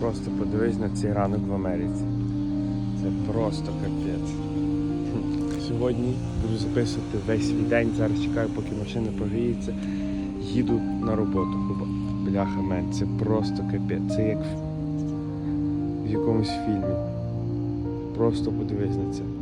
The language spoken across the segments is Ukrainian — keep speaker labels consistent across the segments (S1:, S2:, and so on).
S1: Просто подивись на цей ранок в Америці. Це просто капець. Сьогодні буду записувати весь свій день. Зараз чекаю, поки машина прогріється. Їду на роботу. Бляха мен, це просто капець. Це як в якомусь фільмі. Просто подивись на це.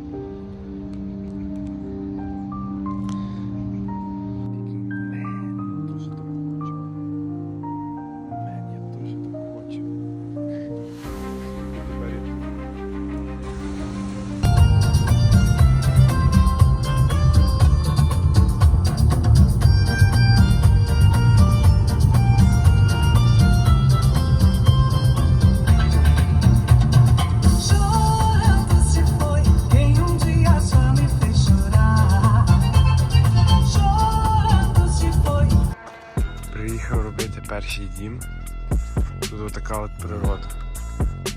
S1: Тут така от природа.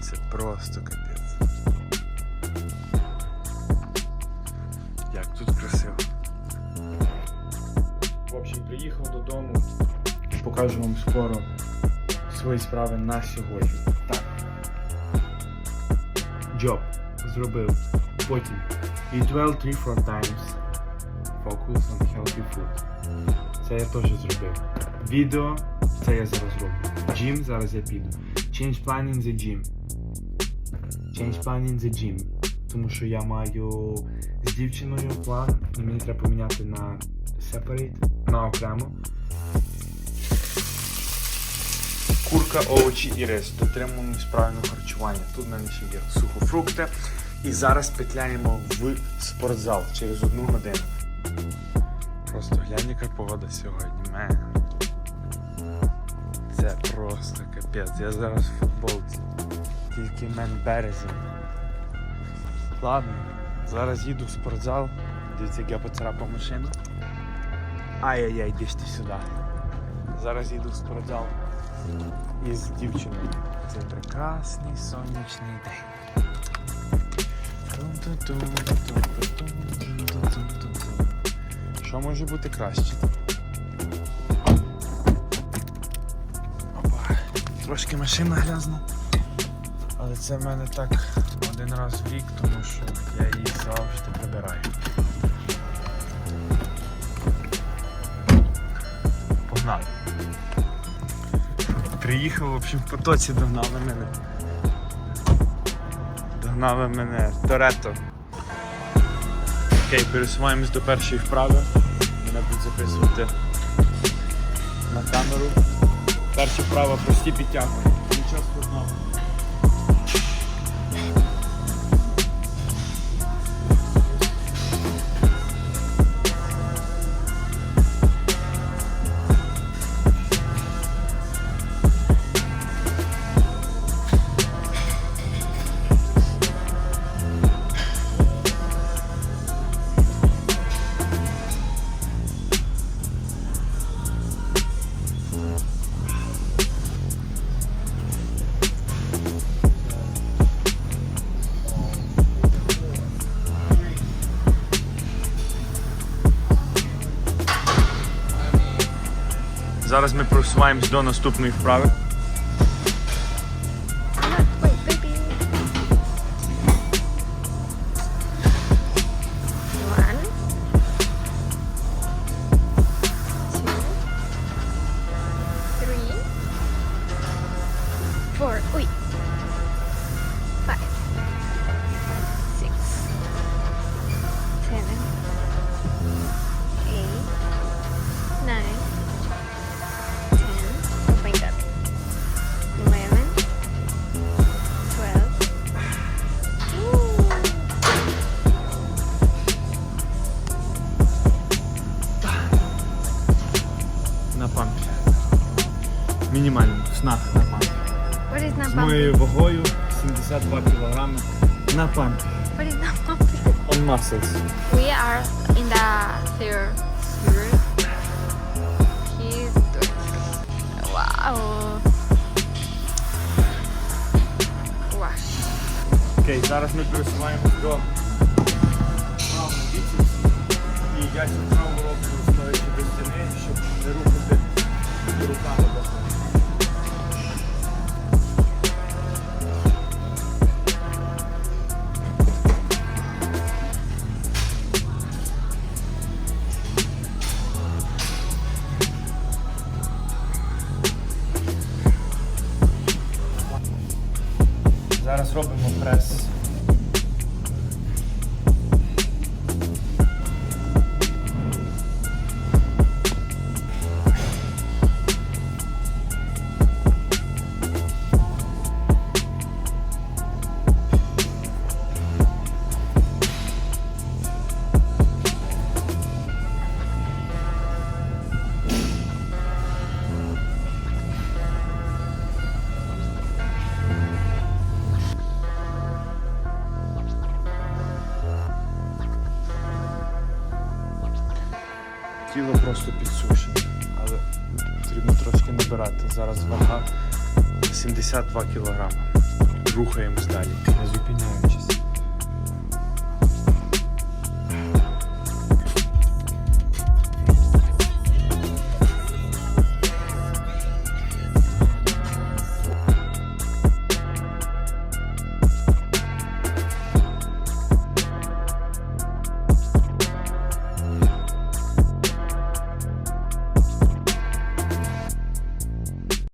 S1: Це просто капець. Як тут красиво. В общем, приїхав додому. Покажу вам скоро свої справи на сьогодні. Так. Джоб. Зробив. Потім. Eat well 3-4 times. Focus on healthy food. Це я теж зробив. Відео, це я зараз роблю. Джим, зараз я піду. Change plan in the gym. Change plan in the gym. Тому що я маю з дівчиною план, і мені треба поміняти на separate, на окремо. Курка, овочі і рис. Дотримуємось правильного харчування. Тут в мене є сухофрукти. І зараз петляємо в спортзал через одну годину. Просто глянь, яка погода сьогодні. Мен. Це просто капець. Я зараз в футболці. Тільки мен березень. Ладно, зараз їду в спортзал. Дивіться, як я поцарапав машину. Ай-яй-яй, йди ти сюди. Зараз їду в спортзал І з дівчиною. Це прекрасний сонячний день. Що може бути краще? Трошки машина грязна. Але це в мене так один раз в рік, тому що я її завжди прибираю. Погнали. Приїхав, в общем, в потоці догнали мене. Догнали мене Торетто. Окей, пересуваємось до першої вправи. Мене будуть записувати на камеру. Перші вправи прості підтягуємо. Нічого складного. Зараз ми просуваємось до наступної вправи. Мінімально, снах на пампі.
S2: What is not
S1: З моєю вагою 72 кг на пампі.
S2: What is not bumping?
S1: On muscles.
S2: We are in the third period. He's doing wow.
S1: Окей, зараз ми пересуваємось до Зараз робимо прес. Тіло просто підсушене, але потрібно трошки набирати. Зараз вага 72 кг. Рухаємось далі, не зупиняючись.